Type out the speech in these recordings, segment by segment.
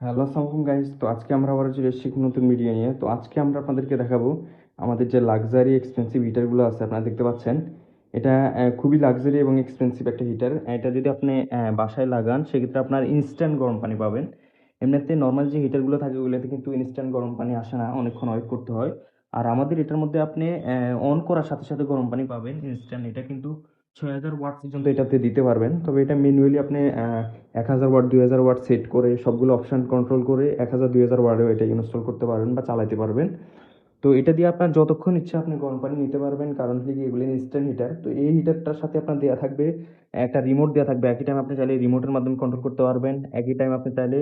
Hello, আসসালামু guys তো আজকে আমরা আবার চলে এসেছি নতুন ভিডিও নিয়ে। তো আজকে আমরা আপনাদেরকে দেখাবো আমাদের যে লাক্সারি এক্সপেন্সিভ হিটারগুলো আছে, আপনারা দেখতে পাচ্ছেন। এটা খুবই লাক্সারি এবং এক্সপেন্সিভ একটা হিটার এটা যদি আপনি বাসায় লাগান, সেক্ষেত্রে আপনার ইনস্ট্যান্ট গরম পানি পাবেন। এমনিতে নর্মাল যে হিটারগুলো থাকে, ওগুলোতে কিন্তু ইনস্ট্যান্ট গরম পানি আসে না, অনেকক্ষণ ওয়েট করতে হয়। আর আমাদের এটার মধ্যে আপনি অন করার সাথে সাথে গরম পানি পাবেন ইনস্ট্যান্ট এটা কিন্তু ছয় হাজার ওয়াট পর্যন্ত এটাতে দিতে পারবেন। তবে এটা ম্যানুয়ালি আপনি এক হাজার ওয়াট, দুই হাজার ওয়াট সেট করে সবগুলো অপশান কন্ট্রোল করে এক হাজার, দুই হাজার ওয়াটেও এটা ইনস্টল করতে পারবেন বা চালাতে পারবেন। তো এটা দিয়ে আপনার যতক্ষণ ইচ্ছা আপনি গরম পানি নিতে পারবেন, কারণ হচ্ছে এগুলো ইনস্ট্যান্ট হিটার তো এই হিটারটার সাথে আপনার দেওয়া থাকবে, একটা রিমোট দেওয়া থাকবে। একই টাইম আপনি চাইলে রিমোটের মাধ্যমে কন্ট্রোল করতে পারবেন। একই টাইম আপনি চাইলে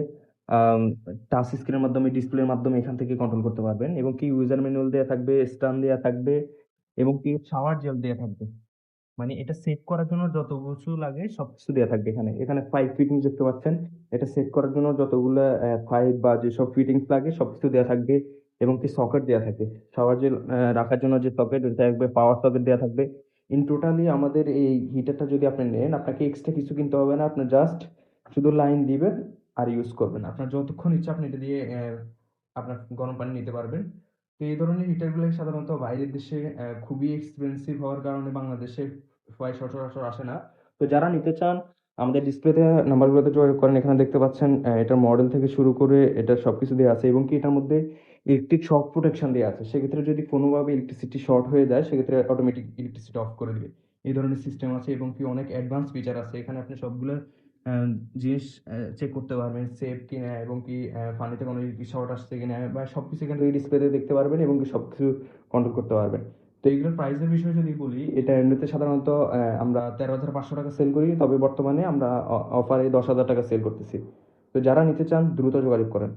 টাচ স্ক্রিনের মাধ্যমে ডিসপ্লের মাধ্যমে এখান থেকে কন্ট্রোল করতে পারবেন। এবং কি ইউজার ম্যানুয়াল দেওয়া থাকবে স্টান দেওয়া থাকবে, এবং কি শাওয়ার জেল দেওয়া থাকবে। মানে এটা সেভ করার জন্য যত কিছু লাগে সব কিছু দেওয়া থাকবে এখানে। এখানে ফাইভ ফিটিংস দেখতে পাচ্ছেন। এটা সেভ করার জন্য যতগুলো ফাইভ বা যেসব ফিটিংস লাগে সব কিছু দেওয়া থাকবে এবং কি সকেট দেওয়া থাকবে শাওয়ার জেল রাখার জন্য যে সকেট ওটা থাকবে পাওয়ার সকেট দেওয়া থাকবে। ইন টোটালি আমাদের এই হিটারটা যদি আপনি নেন, আপনাকে এক্সট্রা কিছু কিনতে হবে না। আপনি জাস্ট শুধু লাইন দিবেন আর ইউজ করবেন। আপনার যতক্ষণ ইচ্ছা আপনি এটা দিয়ে আপনার গরম পানি নিতে পারবেন। তো এই ধরনের হিটারগুলো সাধারণত বাইরের দেশে খুবই এক্সপেন্সিভ হওয়ার কারণে বাংলাদেশে প্রায় সচরাচর আসে না। তো যারা নিতে চান, আমাদের ডিসপ্লেতে নাম্বারগুলোতে যোগাযোগ করেন। এখানে দেখতে পাচ্ছেন এটার মডেল থেকে শুরু করে এটার সব কিছু দেওয়া আছে এবং কি এটার মধ্যে ইলেকট্রিক শক প্রোটেকশন দেওয়া আছে। সেক্ষেত্রে যদি কোনোভাবে ইলেকট্রিসিটি শর্ট হয়ে যায়, সেক্ষেত্রে অটোমেটিক ইলেকট্রিসিটি অফ করে দিবে। এই ধরনের সিস্টেম আছে এবং কি অনেক অ্যাডভান্স ফিচার আছে। এখানে আপনি সবগুলো জিনিস চেক করতে পারবেন সেফ কিনা এবং কি পানিতে কোনো শর্ট আসছে কিনা, বা সব কিছু এখানে ডিসপ্লেতে দেখতে পারবেন এবং কি সব কিছু কন্ট্রোল করতে পারবেন। তো এইগুলোর প্রাইসের বিষয়ে যদি বলি, এটা এমনিতে সাধারণত আমরা তেরো হাজার পাঁচশো টাকা সেল করি, তবে বর্তমানে আমরা অফারে দশ হাজার টাকা সেল করতেছি। তো যারা নিতে চান, দ্রুত যোগাযোগ করেন।